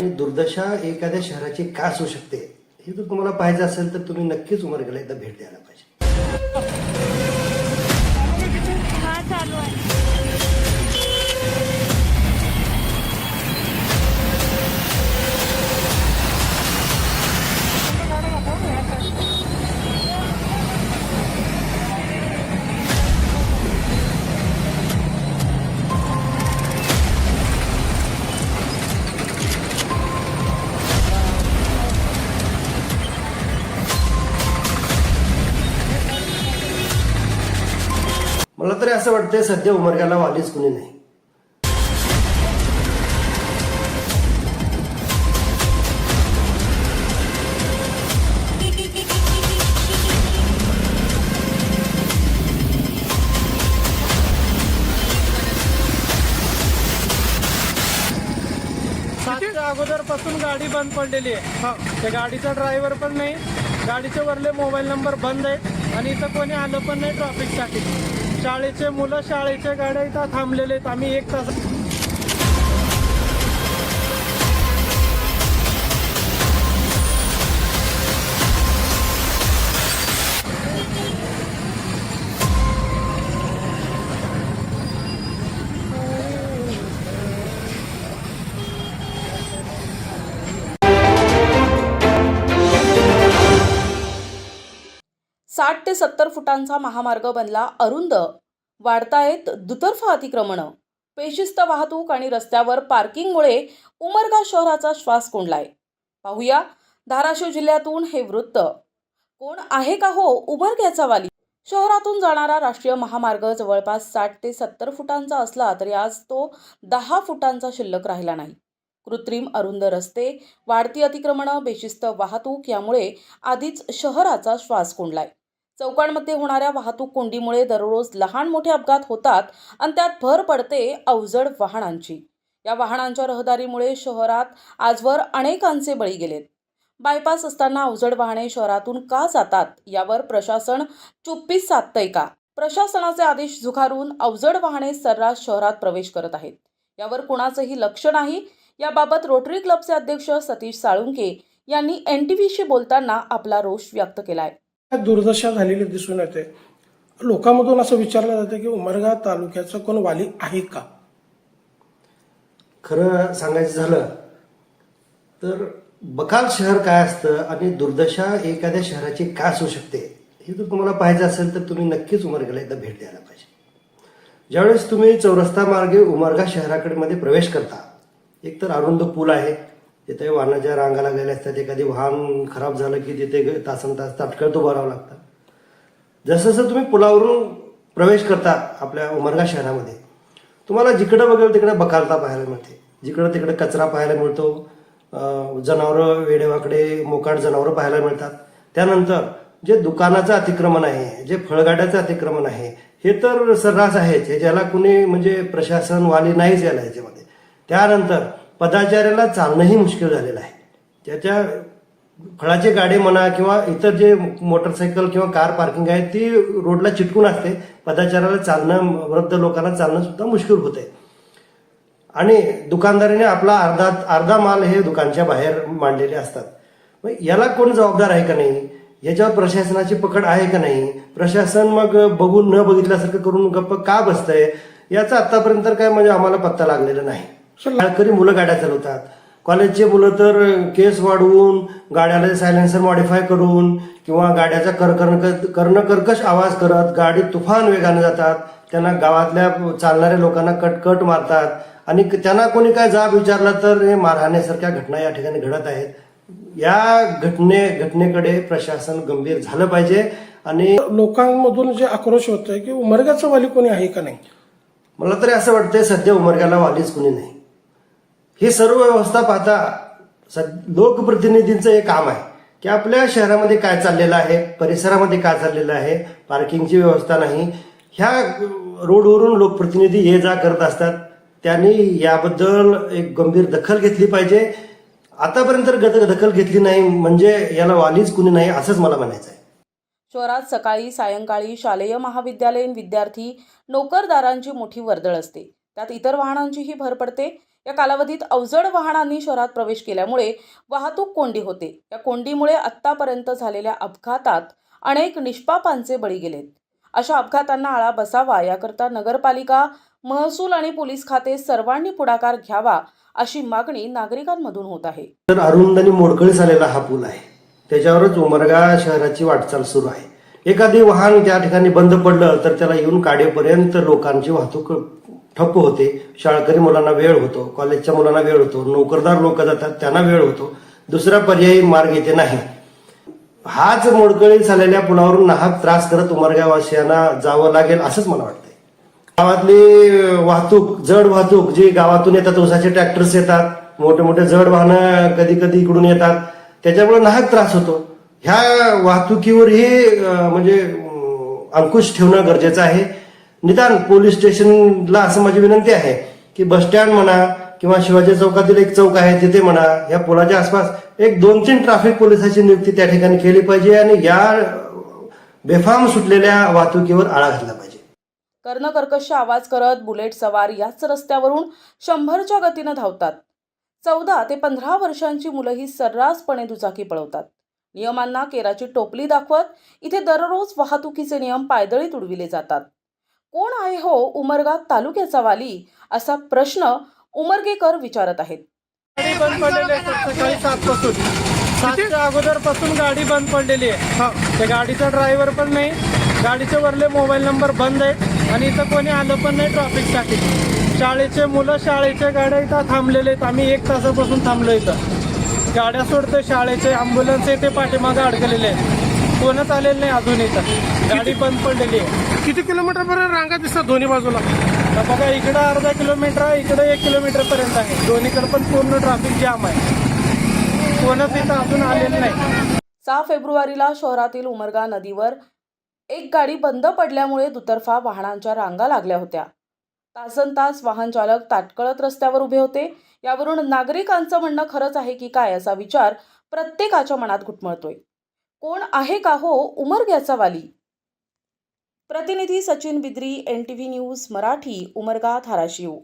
दुर्दशा एखाद्या शहराची का असू शकते. हे जर तुम्हाला पाहिजे असेल तर तुम्ही नक्कीच उमरगेला एकदा भेट द्यायला पाहिजे. मला तरी असं वाटतंय सध्या उमरग्याला वालीच कुणी नाही. सातच्या अगोदरपासून गाडी बंद पडलेली आहे. त्या गाडीचा ड्रायव्हर पण नाही. गाडीचे वरले मोबाईल नंबर बंद आहे. आणि इथं कोणी आलं पण नाही ट्रॉफिकसाठी. शाळेचे मुलं शाळेच्या गाड्या इथं थांबलेले आहेत. आम्ही एक तास साठ ते सत्तर फुटांचा महामार्ग बनला अरुंद. वाढतायत दुतर्फा अतिक्रमणं. पेशिस्त वाहतूक आणि रस्त्यावर पार्किंगमुळे उमरगा शहराचा श्वास कोंडलाय. पाहूया धाराशिव जिल्ह्यातून हे वृत्त. कोण आहे का हो उमरग्याचा वाली? शहरातून जाणारा राष्ट्रीय महामार्ग जवळपास साठ ते सत्तर फुटांचा असला तरी आज तो दहा फुटांचा शिल्लक राहिला नाही. कृत्रिम अरुंद रस्ते वाढती अतिक्रमणं बेशिस्त वाहतूक यामुळे आधीच शहराचा श्वास कोंडलाय. चौकांमध्ये होणाऱ्या वाहतूक कोंडीमुळे दररोज लहान मोठे अपघात होतात आणि त्यात भर पडते अवजड वाहनांची. या वाहनांच्या रहदारीमुळे शहरात आजवर अनेकांचे बळी गेलेत. बायपास असताना अवजड वाहने शहरातून का जातात यावर प्रशासन चुप्पीस साधतंय का? प्रशासनाचे आदेश झुगारून अवजड वाहने सर्रास शहरात प्रवेश करत आहेत. यावर कुणाचंही लक्ष नाही. याबाबत रोटरी क्लबचे अध्यक्ष सतीश साळुंके यांनी एन टी व्हीशी बोलताना आपला रोष व्यक्त केला आहे दुर्दशा झालेली दिसून येते. लोकांमधून असं विचारलं जातं की उमरगा तालुक्याचा कोण वाली आहे का? खरं सांगायचं झालं तर बकाल शहर काय असतं आणि दुर्दशा एखाद्या शहराची काय असू शकते हे जर तुम्हाला पाहिजे असेल तर तुम्ही नक्कीच उमरगाला एकदा भेट द्यायला पाहिजे. ज्यावेळेस तुम्ही चौरस्ता मार्गे उमरगा शहराकडे मध्ये प्रवेश करता एक तर अरुंद पूल आहे तिथे वाहनाच्या रांगा लागलेल्या असतात एखादी वाहन खराब झालं की तिथे तासन तास ताटकळत उभं राहावं लागतं. जसं जसं तुम्ही पुलावरून प्रवेश करता आपल्या उमरगा शहरामध्ये तुम्हाला जिकडं बघेल तिकडे बकालता पाहायला मिळते. जिकडं तिकडे कचरा पाहायला मिळतो जनावरं वेडेवाकडे मोकाट जनावरं पाहायला मिळतात. त्यानंतर जे दुकानाचं अतिक्रमण आहे जे फळगाड्याचं अतिक्रमण आहे हे तर सर्रास आहेच. हे ज्याला कुणी म्हणजे प्रशासन वाली नाहीच याला याच्यामध्ये. त्यानंतर पदाचार्याला चालणंही मुश्किल झालेलं आहे. त्याच्या फळाचे गाडे म्हणा किंवा इतर जे मोटरसायकल किंवा कार पार्किंग आहे ती रोडला चिटकून असते. पदाचाराला चालणं वृद्ध लोकांना चालणं सुद्धा मुश्किल आहे आणि दुकानदाराने आपला अर्धा अर्धा माल हे दुकानच्या बाहेर मांडलेले असतात. मग याला कोण जबाबदार आहे का नाही? याच्यावर प्रशासनाची पकड आहे का नाही? प्रशासन मग बघून न बघितल्यासारखं करून गप्प का बसतंय? याचा आतापर्यंत तर काय म्हणजे आम्हाला पत्ता लागलेला नाही. शाळकरी मुलं गाड्या चालवतात. कॉलेजचे मुलं तर केस वाढवून गाड्याला सायलेन्सर मॉडिफाय करून किंवा गाड्याचा करकर्ण कर्ण कर्कश आवाज करत गाडी तुफान वेगाने जातात. त्यांना गावातल्या चालणाऱ्या लोकांना कटकट मारतात. आणि त्यांना कोणी काय जाब विचारला तर हे मारहाण्यासारख्या घटना या ठिकाणी घडत आहेत. या घटने घटनेकडे प्रशासन गंभीर झालं पाहिजे. आणि लोकांमधून जे आक्रोश होत आहे की उमरगाचा वाली कोणी आहे का नाही? मला तरी असं वाटतंय सध्या उमरग्याला वालीच कुणी नाही. ही सर्व व्यवस्था पाहता लोकप्रतिनिधींचं हे काम आहे की आपल्या शहरामध्ये काय चाललेलं आहे परिसरामध्ये काय चाललेलं आहे पार्किंगची व्यवस्था नाही. ह्या रोडवरून लोकप्रतिनिधी ये जा करत असतात. त्यांनी याबद्दल एक गंभीर दखल घेतली पाहिजे. आतापर्यंत गत दखल घेतली नाही म्हणजे याला वालीच कुणी नाही असंच मला म्हणायचं आहे शहरात सकाळी सायंकाळी शालेय महाविद्यालयीन विद्यार्थी नोकरदारांची मोठी वर्दळ असते. त्यात इतर वाहनांचीही भर पडते. या कालावधीत अवजड वाहनांनी शहरात प्रवेश केल्यामुळे वाहतूक कोंडी होते. या कोंडीमुळे आत्तापर्यंत झालेल्या अपघातात अनेक निष्पापांचे बळी गेलेत. अशा अपघातांना आळा बसावा याकरता नगरपालिका महसूल आणि पोलीस खाते सर्वांनी पुढाकार घ्यावा अशी मागणी नागरिकांमधून होत आहे. तर अरुंद आणि मोडकळी झालेला हा पूल आहे. त्याच्यावरच उमरगा शहराची वाटचाल सुरू आहे. एखादी वाहन त्या ठिकाणी बंद पडलं तर त्याला येऊन काढेपर्यंत लोकांची वाहतूक ठप्प होते. शाळकरी मुलांना वेळ होतो. कॉलेजच्या मुलांना वेळ होतो. नोकरदार लोक जातात. त्यांना वेळ होतो. दुसरा पर्यायी मार्ग येते नाही. हाच मोडकळी झालेल्या पुलावरून नाहक त्रास करत उमरगाववासियांना जावं लागेल असंच मला वाटतंय. गावातली वाहतूक जड वाहतूक जी गावातून येतात उसाचे ट्रॅक्टर्स येतात मोठे मोठे जड वाहनं कधी कधी इकडून येतात त्याच्यामुळे नाहक त्रास होतो. ह्या वाहतुकीवरही म्हणजे अंकुश ठेवणं गरजेचं आहे. निदान पोलीस स्टेशनला असं माझी विनंती आहे की बस स्टँड म्हणा किंवा शिवाजी चौकातील एक चौक आहे तिथे म्हणा या पुलाच्या आसपास एक दोन तीन ट्रॅफिक पोलिसाची नियुक्ती त्या ठिकाणी केली पाहिजे आणि या बेफाम सुटलेल्या वाहतुकीवर आळा घातला पाहिजे. कर्णकर्कश आवाज करत बुलेट सवार याच रस्त्यावरून शंभरच्या गतीनं धावतात. चौदा ते पंधरा वर्षांची मुलं ही सर्रासपणे दुचाकी पळवतात. नियमांना केराची टोपली दाखवत इथे दररोज वाहतुकीचे नियम पायदळी तुडविले जातात. कोण आहे हो उमरगा तालुक्याचा वाली? असा प्रश्न उमरगेकर विचारत आहेत. गाडी बंद पडलेली आहे सर सकाळी सात पासून. सातच्या अगोदरपासून गाडी बंद पडलेली आहे. त्या गाडीचा ड्रायव्हर पण नाही. गाडीचे वरले मोबाईल नंबर बंद आहेत आणि इथं कोणी आलं पण नाही ट्रॉफिकसाठी शाळेचे मुलं शाळेच्या गाड्या इथं थांबलेले आहेत. आम्ही एक तासापासून थांबलो इथं. गाड्या सोडतोय शाळेचे. अँब्युलन्स ते पाठीमागं अडकलेले आहेत. कोणच आलेलं नाही अजून इथं. गाडी बंद पडलेली आहे. किती किलोमीटर पर्यंत रांगा दिसतात दोन्ही बाजूला? बघा इकडं अर्धा किलोमीटर आहे इकडं एक किलोमीटर पर्यंत आहे. दोन्हीकडे पण पूर्ण ट्रॅफिक जाम आहे. कोणच इथं अजून आलेलं नाही. सहा फेब्रुवारीला शहरातील उमरगा नदीवर एक गाडी बंद पडल्यामुळे दुतर्फा वाहनांच्या रांगा लागल्या होत्या. तासन तास वाहन चालक ताटकळत रस्त्यावर उभे होते. यावरून नागरिकांचं म्हणणं खरंच आहे की काय असा विचार प्रत्येकाच्या मनात घुटमळतोय. कोण आहे का हो उमरग्याचा वाली? प्रतिनिधी Sachin Bidri N T V news Marathi Umarga Dharashiv.